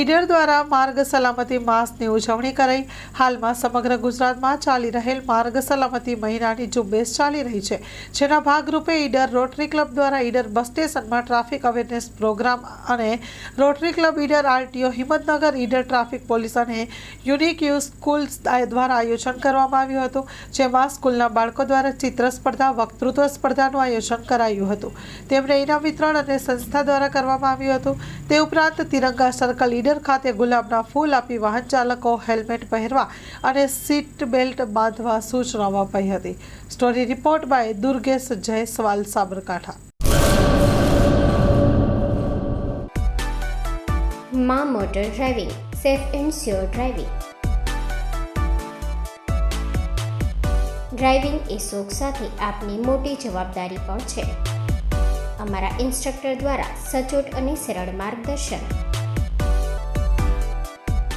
ઈડર દ્વારા માર્ગ સલામતી માસની ઉજવણી કરાઈ. હાલમાં સમગ્ર ગુજરાતમાં ચાલી રહેલ માર્ગ સલામતી મહિનાની ઝુંબેશ ચાલી રહી છે. જેના ભાગરૂપે ઈડર રોટરી ક્લબ દ્વારા ઈડર બસ સ્ટેશનમાં ટ્રાફિક અવેરનેસ પ્રોગ્રામ અને Rotary Club Idar RTO Himmatnagar, Idar traffic police અને યુનિક યુ સ્કૂલ દ્વારા આયોજન કરવામાં આવ્યું હતું, જેમાં સ્કૂલના બાળકો દ્વારા ચિત્ર સ્પર્ધા, વક્તૃત્વ સ્પર્ધાનું આયોજન કરાયું હતું. તેમને ઇનામ વિતરણ અને સંસ્થા દ્વારા કરવામાં આવ્યું હતું. તે ઉપરાંત તિરંગા સર્કલ ઈડર ખાતે ગુલાબના ફૂલ આપી વાહન ચાલકો હેલ્મેટ પહેરવા અને સીટ બેલ્ટ બાંધવા સૂચનાઓ અપાઈ હતી. Story report by Durgesh Jaiswal, Sabarkantha. મા motor driving, safe and sure driving. Driving એ શોખ સાથે આપની મોટી જવાબદારી પણ છે. અમારા ઇન્સ્ટ્રક્ટર દ્વારા સચોટ અને સરળ માર્ગદર્શન.